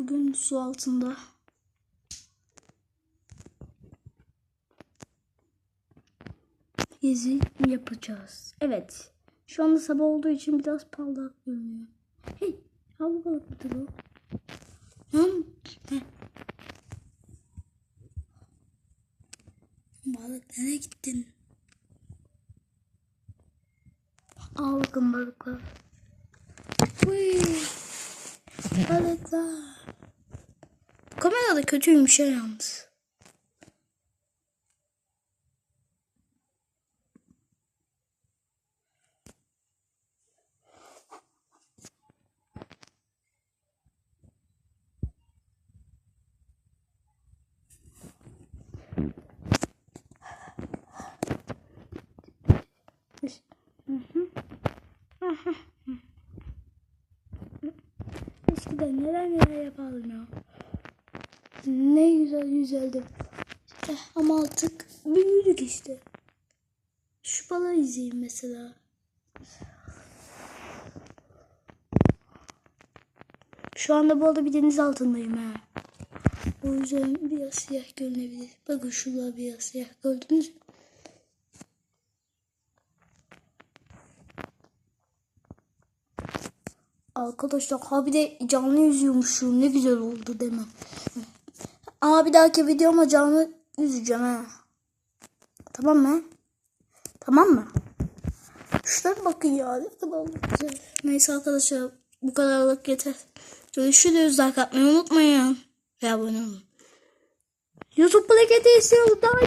bugün su altında. Gezi yapacağız. Evet. Şu anda sabah olduğu için biraz parlak görünüyor. Hey, yavru balık mıdır o? Lan. Balık nereye gittin? Aa bakın balıklar. Uy, balıklar. Kamera da kötüymüş ya yalnız. Eskiden neler neler yapardım ya. Ne güzel güzeldi. Eh, ama artık büyüdük işte. Şu balığı izleyeyim mesela. Şu anda bu arada bir deniz altındayım ha. O yüzden biraz siyah görünebilir. Bakın şurada biraz siyah gördünüz mü? Arkadaşlar abi de canlı yüzüyormuşum. Ne güzel oldu mi? Ama bir dahaki videoma canlı yüzeceğim ha. Tamam mı? Tamam mı? Şuna bakın ya. Ne kadar güzel. Neyse arkadaşlar bu kadarlık yeter. Görüşürüz. Like atmayı unutmayın. Ve abone olun. YouTube plaketi istiyorum. Daha